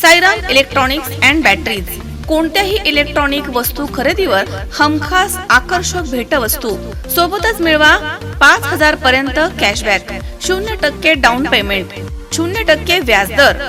Sairam electronics and batteries कोणत्याही electronic वस्तू खरेदीवर हमखास आकर्षक भेटवस्तू. सोबतच मिळवा पाच हजार पर्यंत कॅशबॅक शून्य टक्के डाऊन पेमेंट शून्य टक्के व्याजदर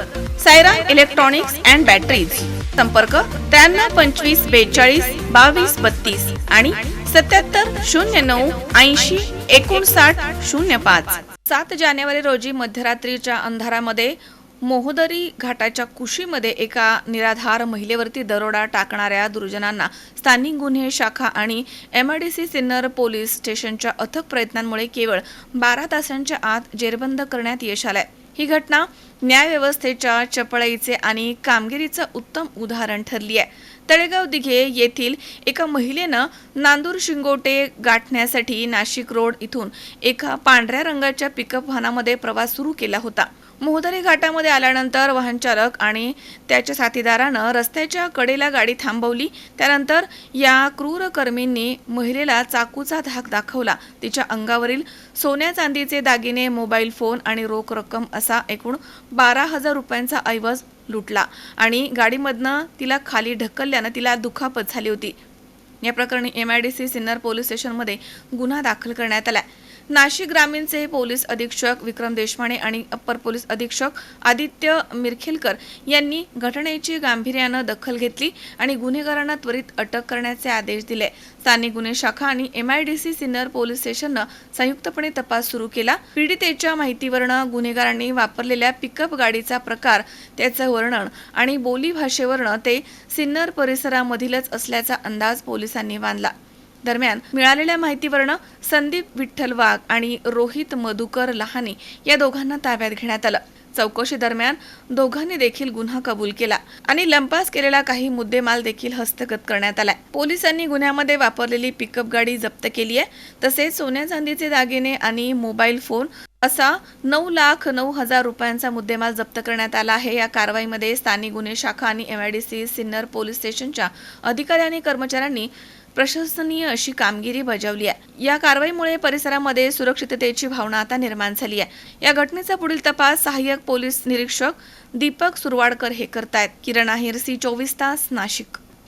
सायराम इलेक्ट्रॉनिक्स अँड बॅटरीज संपर्क त्र्याण्णव पंचवीस बेचाळीस बावीस बत्तीस आणि सत्याहत्तर शून्य नऊ ऐंशी एकोणसाठ शून्य पाच. सात जानेवारी रोजी मध्यरात्रीच्या अंधारामध्ये मोहदरी घाटाच्या कुशीमध्ये एका निराधार महिलेवरती दरोडा टाकणाऱ्या दुर्जनांना स्थानिक गुन्हे शाखा आणि एमआयडीसी सिन्नर पोलीस स्टेशनच्या अथक प्रयत्नांमुळे केवळ बारा तासांच्या आत जेरबंद करण्यात यश आलंय. ही घटना न्यायव्यवस्थेच्या चपळाईचे आणि कामगिरीचं उत्तम उदाहरण ठरली आहे. तळेगाव दिघे येथील एका महिलेनं नांदूर शिंगोटे गाठण्यासाठी नाशिक रोड इथून एका पांढऱ्या रंगाच्या पिकअप वाहनामध्ये प्रवास सुरू केला होता. मोहदरी घाटामध्ये आल्यानंतर वाहनचालक आणि त्याच्या साथीदारानं रस्त्याच्या कडेला गाडी थांबवली. त्यानंतर या क्रूरकर्मींनी महिलेला चाकूचा धाक दाखवला. तिच्या अंगावरील सोन्या चांदीचे दागिने मोबाईल फोन आणि रोख रक्कम असा एकूण बारा हजार रुपयांचा ऐवज लुटला आणि गाडीमधनं तिला खाली ढकलल्यानं तिला दुखापत झाली होती. या प्रकरणी M I D C Sinnar police स्टेशनमध्ये गुन्हा दाखल करण्यात आला नाशिक ग्रामीणचे पोलीस अधीक्षक विक्रम देशमाने आणि अप्पर पोलीस अधीक्षक आदित्य मिरखिलकर यांनी घटनेची गांभीर्यानं दखल घेतली आणि गुन्हेगारांना त्वरित अटक करण्याचे आदेश दिले. स्थानिक गुन्हे शाखा आणि एमआयडीसी सिन्नर पोलीस स्टेशननं संयुक्तपणे तपास सुरू केला. पीडितेच्या माहितीवरनं गुन्हेगारांनी वापरलेल्या पिकअप गाडीचा प्रकार त्याचं वर्णन आणि बोली भाषेवरनं ते सिन्नर परिसरामधीलच असल्याचा अंदाज पोलिसांनी बांधला दरम्यान मिळालेल्या माहितीवरनं संदीप विठ्ठल वाघ आणि रोहित मधुकर लहाने या दोघांना ताब्यात घेण्यात आलं. चौकशी दरम्यान दोघांनी देखील गुन्हा कबूल केला आणि लंपास केलेला काही मुद्देमाल देखील हस्तगत करण्यात आलाय. पोलिसांनी गुन्ह्यामध्ये वापरलेली पिकअप गाडी जप्त केली आहे. तसेच सोन्या चांदीचे दागिने आणि मोबाईल फोन असा नऊ लाख नऊ हजार रुपयांचा मुद्देमाल जप्त करण्यात आला आहे. या कारवाईमध्ये स्थानिक गुन्हे शाखा आणि एमआयडीसी सिन्नर पोलीस स्टेशनच्या अधिकारी आणि कर्मचाऱ्यांनी प्रशंसनीय अशी कामगिरी बजावली आहे. या कारवाईमुळे परिसरामध्ये सुरक्षिततेची भावना आता निर्माण झाली आहे. या घटनेचा पुढील तपास सहाय्यक पोलीस निरीक्षक दीपक सुरवाडकर हे करतायत. किरण आहेर सी चोवीस तास नाशिक.